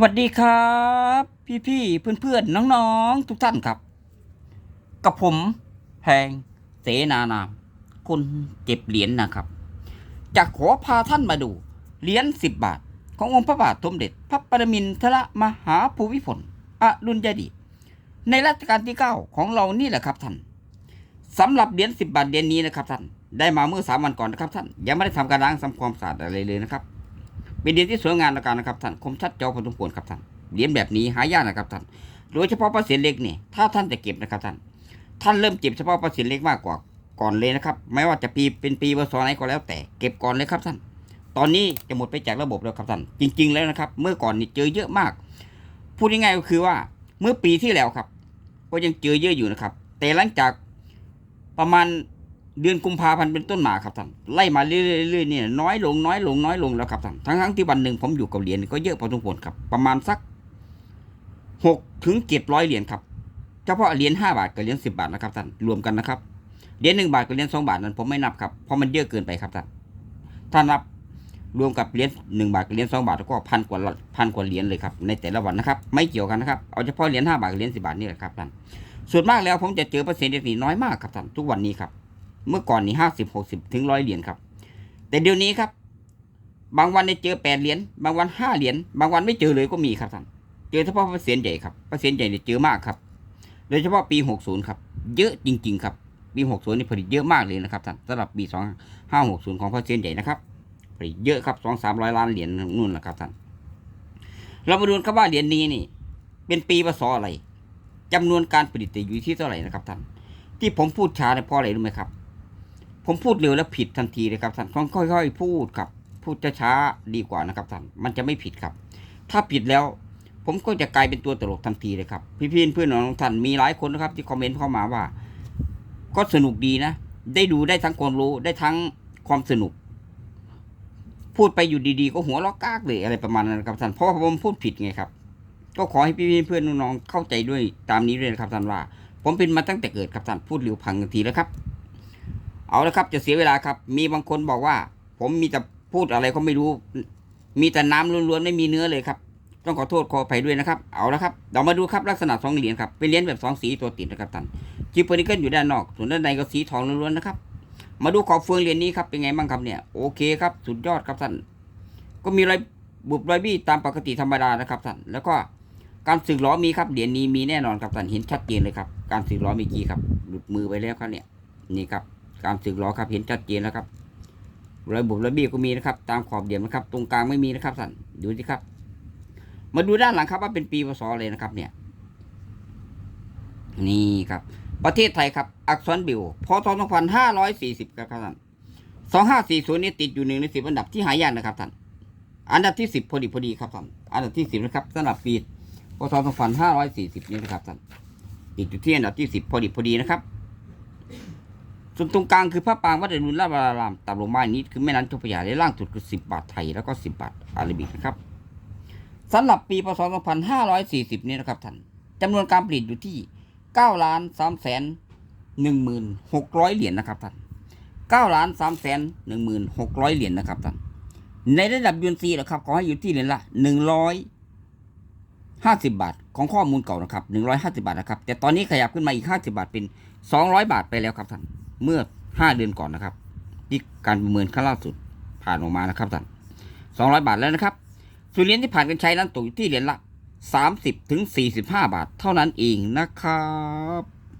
สวัสดีครับ พี่ๆเพื่อนๆน้องๆ ทุกท่านครับ กับผมแพงเสนานาม คนเก็บเหรียญนะครับ จะขอพาท่านมาดู เหรียญสิบบาท ขององค์พระบาทสมเด็จ พระปรมินทรมหาภูมิพลอดุลยเดชในรัชกาลที่เก้าของเรานี่แหละครับท่านสำหรับเหรียญสิบบาทเหรียญนี้นะครับท่านได้มาเมื่อสามวันก่อนนะครับท่านยังไม่ได้ทำการล้างทำความสะอาดอะไรเลยนะครับ เป็นเหรียญที่สวยงามในการนะครับท่านคมชัดเจาพอสมควรครับท่านเหรียญแบบนี้หายากนะครับท่านโดยเฉพาะประเสียนเล็กนี่ถ้าท่านจะเก็บนะครับท่านท่านเริ่มเก็บเฉพาะประเสียนเล็กมากกว่าก่อนเลยนะครับไม่ว่าจะปีเป็นปีวศไหนก็แล้วแต่เก็บก่อนเลยครับท่าน ตอนนี้จะหมดไปจากระบบแล้วครับท่าน จริง ๆ แล้วนะครับ เมื่อก่อนนี่เจอเยอะมาก พูดง่ายๆก็คือว่าเมื่อปีที่แล้วครับ ก็ยังเจอเยอะอยู่นะครับ แต่หลังจากประมาณ เดือนกุมภาพันธ์เป็นต้นมาครับท่านไล่มาเรื่อยๆเนี่ยน้อยลงน้อยลงน้อยลงแล้วครับท่านทั้งๆที่วันหนึ่งผมอยู่กับเหรียญก็เยอะพอสมควรครับ ประมาณสักหกถึงเจ็ดร้อยเหรียญครับเฉพาะเหรียญห้าบาทกับเหรียญสิบาทนะครับท่านรวมกันนะครับเหรียญหนึ่งบาทกับเหรียญสองบาทนั้นผมไม่นับครับเพราะมันเยอะเกินไปครับท่านถ้านับรวมกับเหรียญหนึ่งบาทกับเหรียญสองบาทก็พันกว่าพันกว่าเหรียญเลยครับในแต่ละวันนะครับ ไม่เกี่ยวกันนะครับเอาเฉพาะเหรียญห้าบาทกับเหรียญสิบาทนี่แหละครับท่านส่วนมากแล้วผมจะเจอเปอร์เซ็นต์เด็กนี่น้อยมากครับท่านทุกวันนี้ครับ เมื่อก่อนนี่ห้าสิบหกสิบถึงร้อยเหรียญครับ แต่เดี๋ยวนี้ครับ บางวันได้เจอแปดเหรียญบางวันห้าเหรียญบางวันไม่เจอเลยก็มีครับท่านเจอเฉพาะเปอร์เซ็นต์ใหญ่ครับเปอร์เซ็นต์ใหญ่เนี่ยเจอมากครับ โดยเฉพาะปีหกศูนย์ครับเยอะจริง ๆ ครับปีหกศูนย์นี่ผลิตเยอะมากเลยนะครับท่านสำหรับปีสองห้าหกศูนย์ของเปอร์เซ็นต์ใหญ่นะครับผลิตเยอะครับสองสามร้อยล้านเหรียญนู่นแหละครับท่านเรามาดูครับว่าเหรียญนี้นี่ เป็นปีพศอะไรจำนวนการผลิตอยู่ที่เท่าไหร่นะครับท่านที่ผมพูดช้าเนี่ยเพราะอะไรรู้ไหมครับ ผมพูดเร็วแล้วผิดทันทีเลยครับท่านต้องค่อย ๆ พูดครับพูดช้าๆดีกว่านะครับท่านมันจะไม่ผิดครับ ถ้าผิดแล้ว ผมก็จะกลายเป็นตัวตลกทันทีเลยครับ พี่ๆเพื่อนๆน้องๆท่านมีหลายคนนะครับ ที่คอมเมนต์เข้ามาว่า ก็สนุกดีนะ ได้ดูได้ทั้งความรู้ได้ทั้งความสนุก พูดไปอยู่ดีๆ ก็หัวเราะกากเลยอะไรประมาณนั้นครับท่านเพราะว่าผมพูดผิดไงครับก็ขอให้พี่ๆเพื่อนน้องๆเข้าใจด้วยตามนี้ด้วยนะครับท่านว่า ผมเป็นมาตั้งแต่เกิดครับท่านพูดเร็วพังทันทีแล้วครับ เอาละครับจะเสียเวลาครับ มีบางคนบอกว่า ผมมีแต่พูดอะไรก็ไม่รู้ มีแต่น้ำล้วนๆไม่มีเนื้อเลยครับ ต้องขอโทษขออภัยด้วยนะครับเอาละครับเรามาดูครับลักษณะสองเหรียญครับเป็นเหรียญแบบสองสีตัวติดนะครับท่านจิปเปอร์นิเกิลอยู่ด้านนอก ส่วนด้านในก็สีทองล้วนๆนะครับ มาดูขอบเฟืองเหรียญนี้ครับเป็นไงบ้างครับเนี่ยโอเคครับสุดยอดครับท่านก็มีรอยบุบรอยบี้ตามปกติธรรมดานะครับท่านแล้วก็การสึกล้อมีครับเหรียญนี้มีแน่นอนครับท่านเห็นชัดเจนเลยครับ การสึกล้อมีกี่ครับหลุดมือไปแล้วครับเนี่ยนี่ครับ การสึกล้อครับเห็นชัดเจนแล้วครับรอยบุบรอยบี้ก็มีนะครับ ตามขอบเหรียญนะครับ ตรงกลางไม่มีนะครับท่านดูสิครับ มาดูด้านหลังครับว่าเป็นปีพศเลยนะครับ เนี่ย นี่ครับ ประเทศไทยครับ อักษรบิวพศ2540ครับท่าน2540นี่ติดอยู่หนึ่งในสิบอันดับที่หายากนะครับท่านอันดับที่สิบพอดีพอดีครับท่านอันดับที่สิบนะครับสำหรับปีพศ2540นี่นะครับท่านติดอยู่ที่อันดับที่สิบพอดีพอดีนะครับ ส่วนตรงกลางคือพระปรางวัดอรุณราชวรารามต่ำลงมาอีกนิดคือแม่น้ำเจ้าพระยาและล่างสุดคือสิบบาทไทยแล้วก็สิบบาทอาราบิกนะครับสำหรับปีพศ 2540 นี้นะครับท่านจำนวนการผลิตอยู่ที่9ล้าน3แสน16,600 เหรียญนะครับท่าน9ล้าน3แสน16,600 เหรียญนะครับท่านในระดับยูนซีนะครับขอให้อยู่ที่เหรียญละ 150 บาทของข้อมูลเก่านะครับ 150 บาทนะครับ แต่ตอนนี้ขยับขึ้นมาอีก 50 บาทเป็น 200 บาทไปแล้วครับท่าน เมื่อ 5 เดือนก่อนนะครับที่การประเมินขั้นล่าสุดผ่านออกมานะครับท่าน200 บาทแล้วนะครับส่วนเหรียญที่ผ่านการใช้นั้นตกอยู่ที่เหรียญละ 30ถึง45 บาทเท่านั้นเองนะครับ